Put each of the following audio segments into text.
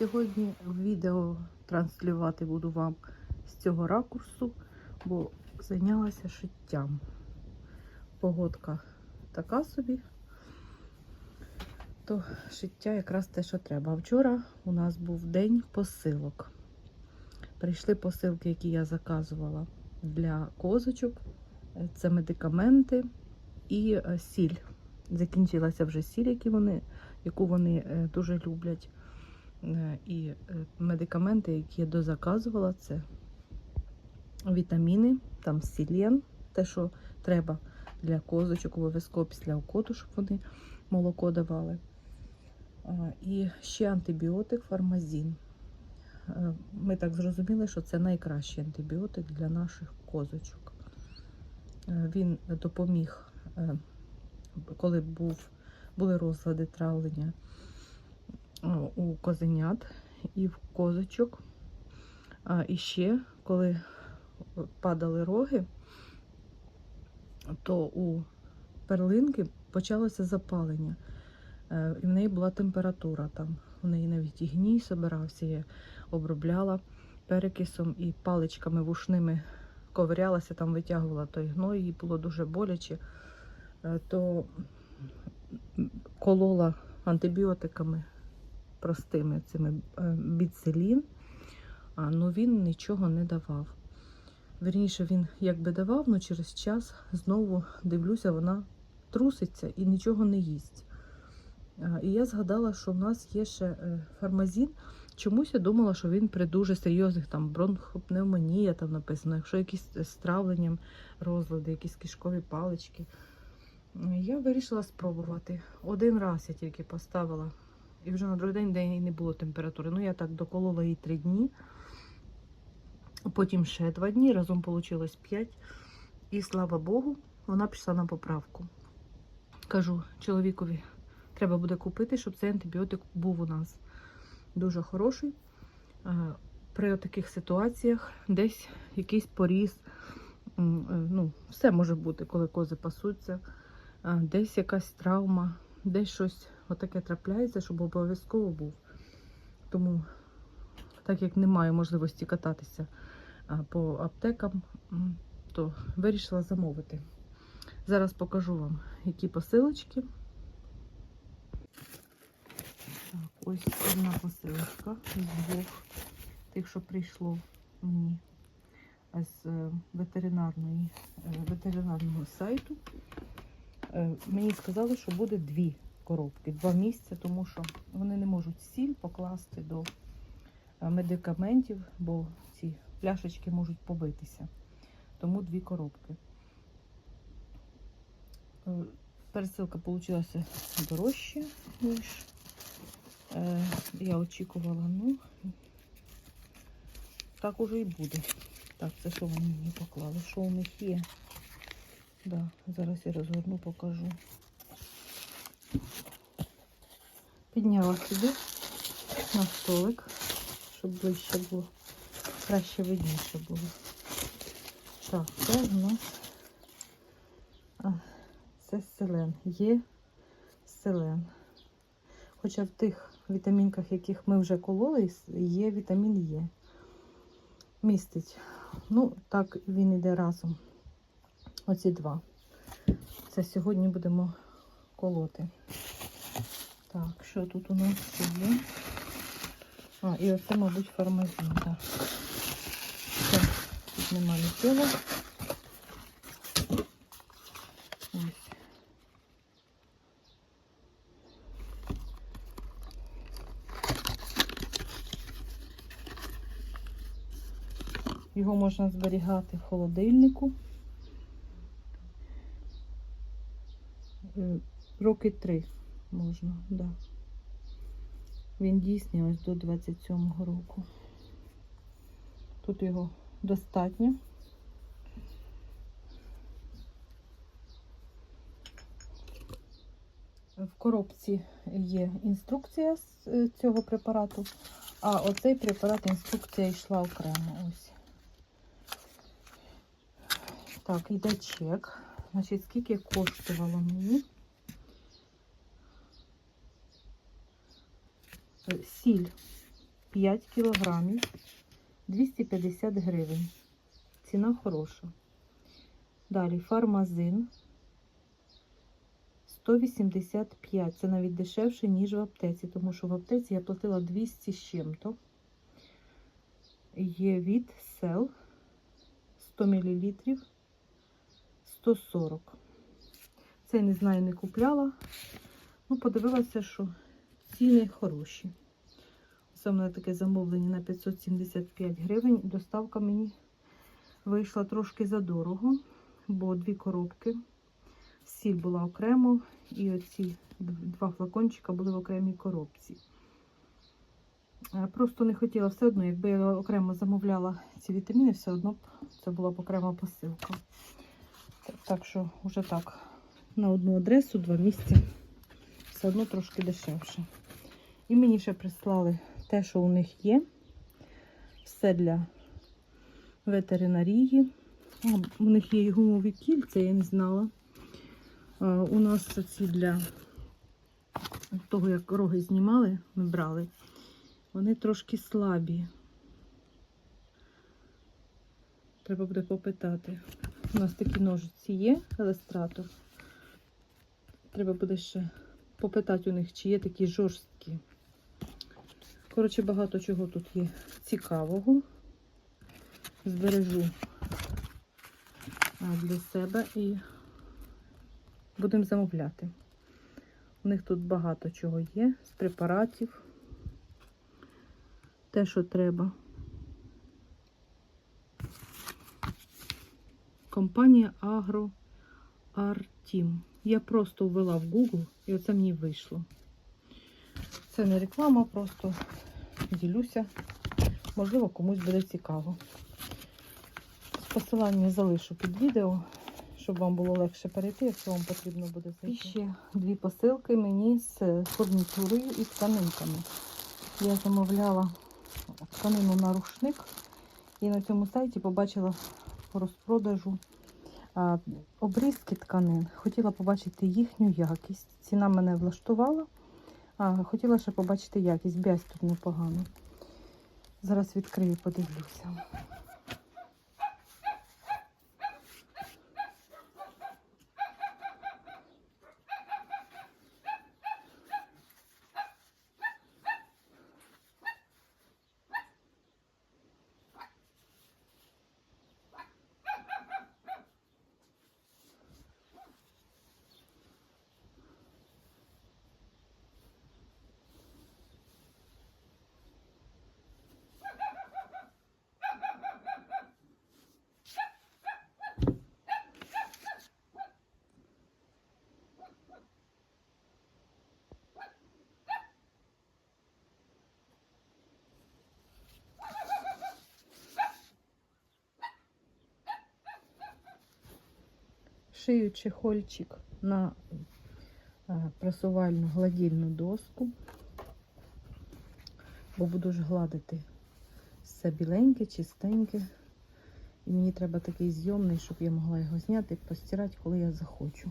Сьогодні відео транслювати буду вам з цього ракурсу, бо зайнялася шиттям. Погодка така собі, то шиття якраз те, що треба. Вчора у нас був день посилок. Прийшли посилки, які я заказувала для козочок. Це медикаменти і е, сіль. Закінчилася вже сіль, які вони, яку вони е, дуже люблять. Е, І е, медикаменти, які я дозаказувала, це вітаміни, там сілен, те, що треба для козочок, обов'язково після окоту, щоб вони молоко давали. І ще антибіотик фармазін. Е, Ми так зрозуміли, що це найкращий антибіотик для наших козочок. Е, Він допоміг, е, коли був, були розлади травлення е, у козенят і в козочок. А, І ще, коли падали роги, то у перлинки почалося запалення. Е, І в неї була температура там. У неї навіть і гній собирався, я обробляла перекисом і паличками вушними ковирялася, там витягувала той гной, їй було дуже боляче, Е, то колола антибіотиками простими цими е, біцелін, а ну він нічого не давав. Верніше, він якби давав, але через час знову дивлюся, вона труситься і нічого не їсть. І я згадала, що в нас є ще е, фармазін. Чомусь я думала, що він при дуже серйозних там бронхопневмонія, там написано, якщо якісь з травленням розлади, якісь кишкові палички. Я вирішила спробувати. Один раз я тільки поставила, і вже на другий день день не було температури. Ну, я так доколола її три дні, потім ще два дні, разом вийшло п'ять. І слава Богу, вона пішла на поправку. Кажу чоловікові, треба буде купити, щоб цей антибіотик був у нас дуже хороший. Е, При таких ситуаціях десь якийсь поріз, е, ну, все може бути, коли кози пасуться, Е, десь якась травма, десь щось отаке трапляється, щоб обов'язково був. Тому, так як немає можливості кататися по аптекам, то вирішила замовити. Зараз покажу вам, які посилочки. Так, ось одна посилочка з двох тих, що прийшло мені з е, ветеринарної, е, ветеринарного сайту. Е, Мені сказали, що буде дві коробки, два місця, тому що вони не можуть сіль покласти до е, медикаментів, бо ці пляшечки можуть побитися. Тому дві коробки. Е, Пересилка вийшла дорожче, ніж е, я очікувала. Ну, так уже і буде. Так, це що вони мені поклали? Що у них є? Да, зараз я розгорну, покажу. Підняла сюди на столик, щоб ближче було, краще видніше було. Так, це в нас а, це селен. Є селен. Хоча в тих вітамінках, яких ми вже кололи, є вітамін Е. Містить. Ну, так він іде разом. Оці два. Це сьогодні будемо колоти. Так, що тут у нас є? А, і оце, мабуть, фармазин, так. Все, тут нема нічого. Ось. Його можна зберігати в холодильнику. Роки три можна, да. Він дійсний ось до 27-го року. Тут його достатньо. В коробці є інструкція з е, цього препарату, а оцей препарат інструкція йшла окремо. Ось. Так, йде чек. Значить, скільки коштувало мені? Сіль 5 кілограмів 250 гривень. Ціна хороша. Далі фармазин 185. Це навіть дешевше, ніж в аптеці, тому що в аптеці я платила 200 з чим-то. Є від сел 100 мл 140. Це не знаю, не купляла. Ну, подивилася, що ціни хороші. Це мене таке замовлення на 575 гривень. Доставка мені вийшла трошки задорого, бо дві коробки. Сіль була окремо, і оці два флакончика були в окремій коробці. Е, Просто не хотіла все одно, якби я окремо замовляла ці вітаміни, все одно б це була б окрема посилка. Так що вже так, на одну адресу, два місця, все одно трошки дешевше. І мені ще прислали те, що у них є. Все для ветеринарії. У них є і гумові кільця, я не знала. У нас ці для того, як роги знімали, ми брали. Вони трошки слабі. Треба буде попитати. У нас такі ножиці є, елестратор. Треба буде ще попитати у них, чи є такі жорсткі. Коротше, багато чого тут є цікавого. Збережу для себе і будемо замовляти. У них тут багато чого є з препаратів. Те, що треба. Компанія Agro Artim. Я просто ввела в Google і оце мені вийшло. Це не реклама, просто ділюся. Можливо, комусь буде цікаво. Посилання залишу під відео, щоб вам було легше перейти, якщо вам потрібно буде зайти. І ще дві посилки мені з фурнітурою і тканинками. Я замовляла тканину на рушник і на цьому сайті побачила по розпродажу обрізки тканин. Хотіла побачити їхню якість. Ціна мене влаштувала. А, хотіла ще побачити якість. Бязь тут непогано. Зараз відкрию, подивлюся. Шию чехольчик на е, пресувальну гладільну доску, бо буду ж гладити все біленьке, чистеньке. І мені треба такий зйомний, щоб я могла його зняти і постирати, коли я захочу.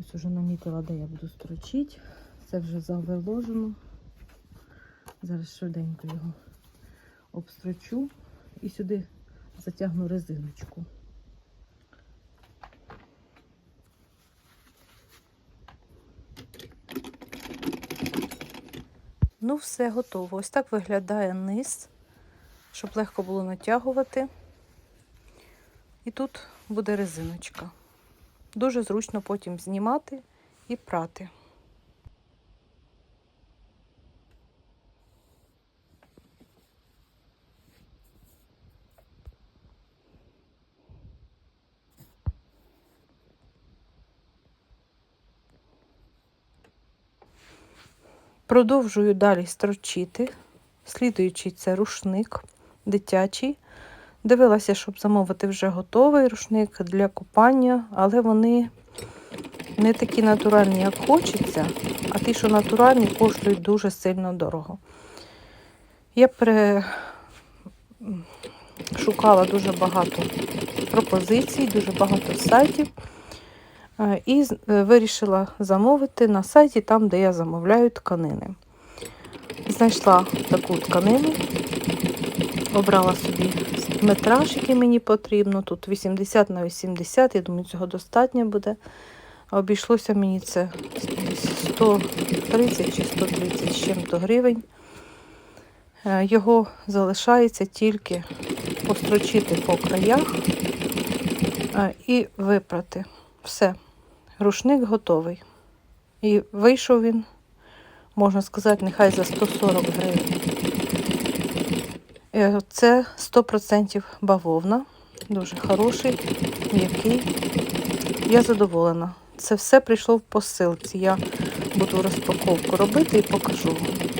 Ось уже намітила, де я буду строчити. Це вже заверложено. Зараз швиденько його обстрочу і сюди затягну резиночку. Ну, все готово. Ось так виглядає низ, щоб легко було натягувати. І тут буде резиночка. Дуже зручно потім знімати і прати. Продовжую далі строчити. Слідуючий це рушник дитячий. Дивилася, щоб замовити вже готовий рушник для купання, але вони не такі натуральні, як хочеться, а ті, що натуральні, коштують дуже сильно дорого. Я пере... шукала дуже багато пропозицій, дуже багато сайтів. Е, І е, вирішила замовити на сайті, там, де я замовляю тканини. Знайшла таку тканину, обрала собі метраж, який мені потрібно. Тут 80 на 80, я думаю, цього достатньо буде. Обійшлося мені це 130 чи 130 з чим-то гривень. Е, Його залишається тільки построчити по краях і випрати. Все, рушник готовий. І вийшов він, можна сказати, нехай за 140 гривень. Е, Це 100% бавовна, дуже хороший, м'який. Я задоволена. Це все прийшло в посилці. Я буду розпаковку робити і покажу вам.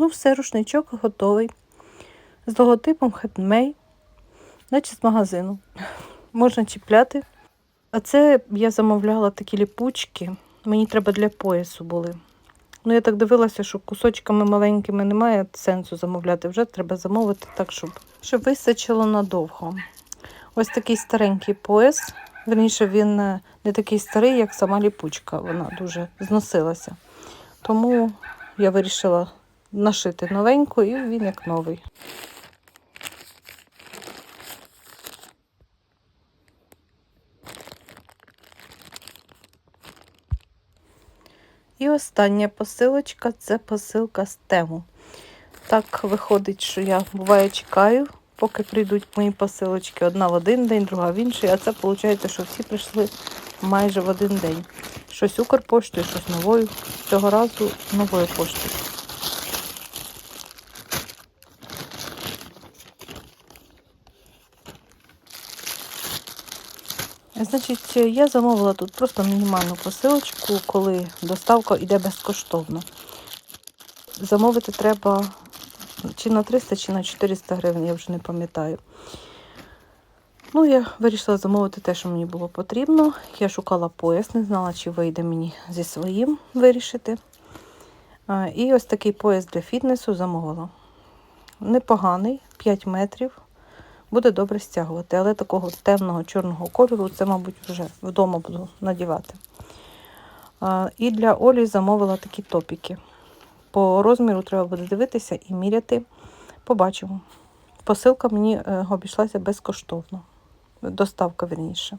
Ну, все, рушничок готовий. З логотипом Handmade, наче з магазину. Можна чіпляти. А це я замовляла такі ліпучки. Мені треба для поясу були. Ну, я так дивилася, що кусочками маленькими немає сенсу замовляти. Вже треба замовити так, щоб, щоб вистачило надовго. Ось такий старенький пояс. Верніше, він е, не такий старий, як сама ліпучка. Вона дуже зносилася. Тому я вирішила нашити новеньку, і він як новий. І остання посилочка це посилка з тему. Так виходить, що я буває чекаю, поки прийдуть мої посилочки. Одна в один день, друга в інший. А це виходить, що всі прийшли майже в один день. Щось Укрпоштою, щось новою. Цього разу новою поштою. Значить, я замовила тут просто мінімальну посилочку, коли доставка йде безкоштовно. Замовити треба чи на 300, чи на 400 гривень, я вже не пам'ятаю. Ну, я вирішила замовити те, що мені було потрібно. Я шукала пояс, не знала, чи вийде мені зі своїм вирішити. І ось такий пояс для фітнесу замовила. Непоганий, 5 метрів буде добре стягувати. Але такого темного чорного кольору, це, мабуть, вже вдома буду надівати. І для Олі замовила такі топіки. По розміру треба буде дивитися і міряти. Побачимо. Посилка мені е, обійшлася безкоштовно. Доставка верніше.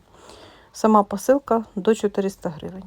Сама посилка до 400 гривень.